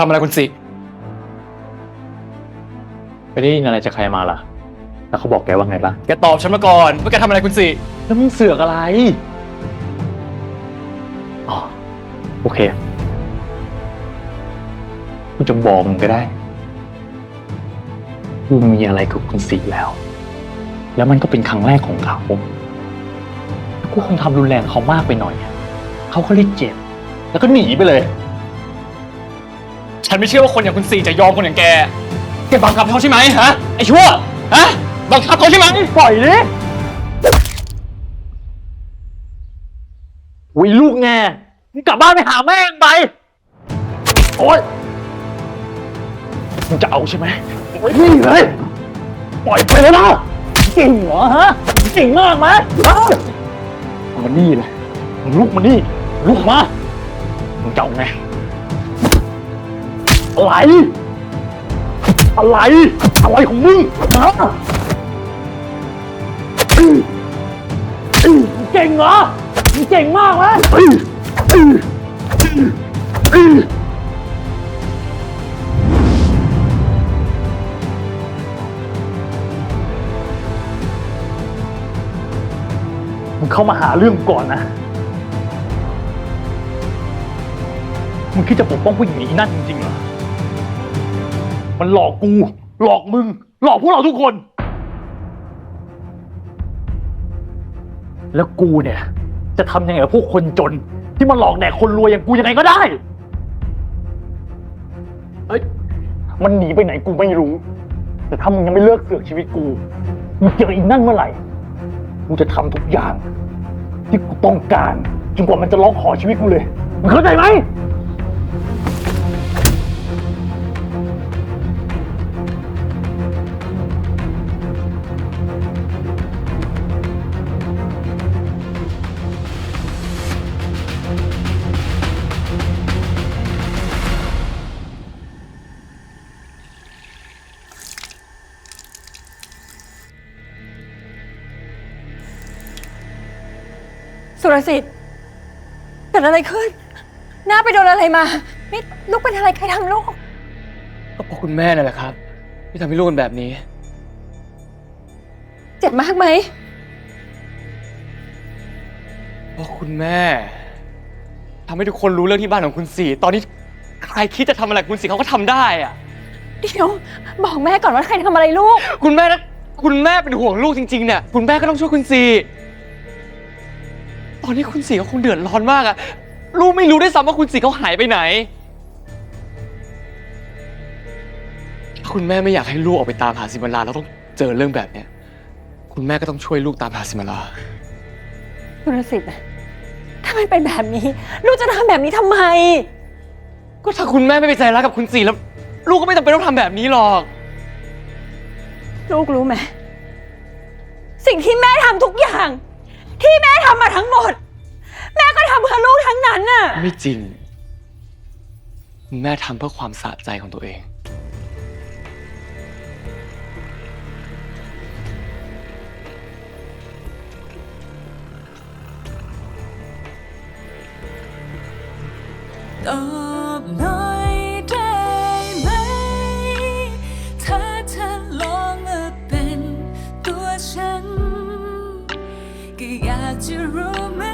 ทำอะไรคุณสิไปได้ยินอะไรจากใครมาล่ะ แล้วเขาบอกแกว่าไงบ้างแกตอบฉันมาก่อนว่าแกทำอะไรคุณสิแล้วมึงเสือกอะไรอ๋อโอเคกูจะบอกมึงก็ได้กูมีอะไรกับคุณสีแล้ว แล้วมันก็เป็นครั้งแรกของเขากูคงทำรุนแรงเขามากไปหน่อย เขาก็เลยเจ็บ แล้วก็หนีไปเลย ฉันไม่เชื่อว่าคนอย่างคุณสิจะยอมคนอย่างแก แกบังคับเขาใช่ไหมฮะ ไอ้ชั่ว ฮะ บังคับเขาใช่ไหมปล่อยดิวิลูกแงมึงกลับบ้านไปหาแม่งไป โอ๊ยมึงจะเอาใช่ไหมโอ๊ยนี่เลย ปล่อยไปเลยนะเก่งเหรอฮะเก่งมากไหมฮะเอามานี่เลยมึงลุกมานี่ลุกมามึงจะเอาไง อะไร อะไร อะไรของมึงฮะเก่งเหรอมึงเก่งมากเลยมึงเข้ามาหาเรื่องก่อนนะ มึงคิดจะปกป้องผู้หญิงอีนั่นจริงๆเหรอ มันหลอกกู หลอกมึง หลอกพวกเราทุกคน แล้วกูเนี่ย จะทำยังไงกับพวกคนจน ที่มาหลอกแดกคนรวยอย่างกูยังไงก็ได้ เอ้ย มันหนีไปไหนกูไม่รู้ แต่ถ้ามึงยังไม่เลิกเสือกชีวิตกูมึงเจออีนั่นเมื่อไหร่ กูจะทำทุกอย่าง ที่กูต้องการจนกว่ามันจะร้องขอชีวิตกูเลยมึงเข้าใจไหม สุรสิทธิ์เกิดอะไรขึ้น หน้าไปโดนอะไรมา นี่ลูกเป็นอะไรใครทำลูก ก็เพราะคุณแม่นั่นแหละครับ ที่ทำให้ลูกเป็นแบบนี้ เจ็บมากไหม เพราะคุณแม่ทำให้ทุกคนรู้เรื่องที่บ้านของคุณสีตอนนี้ใครคิดจะทำอะไรกับคุณสีเขาก็ทำได้อะเดี๋ยว บอกแม่ก่อนว่าใครทำอะไรลูก คุณแม่นะคุณแม่เป็นห่วงลูกจริงๆเนี่ยคุณแม่ก็ต้องช่วยคุณสี ตอนนี้คุณสีเขาคงเดือดร้อนมากอะลูกไม่รู้ด้วยซ้ำว่าคุณสีเขาหายไปไหน ถ้าคุณแม่ไม่อยากให้ลูกออกไปตามหาซิมาลาแล้วต้องเจอเรื่องแบบเนี้ย คุณแม่ก็ต้องช่วยลูกตามหาซิมาลาสุรสิทธิ์ถ้ามันเป็นแบบนี้ ลูกจะทำแบบนี้ทำไม ก็ถ้าคุณแม่ไม่ไปใจรักกับคุณสีแล้ว ลูกก็ไม่จำเป็นต้องทำแบบนี้หรอก ลูกรู้ไหมสิ่งที่แม่ทำทุกอย่าง ที่แม่ทำมาทั้งหมด แม่ก็ทำเพื่อลูกทั้งนั้นน่ะ ไม่จริง แม่ทำเพื่อความสะใจของตัวเอง ตอน your room and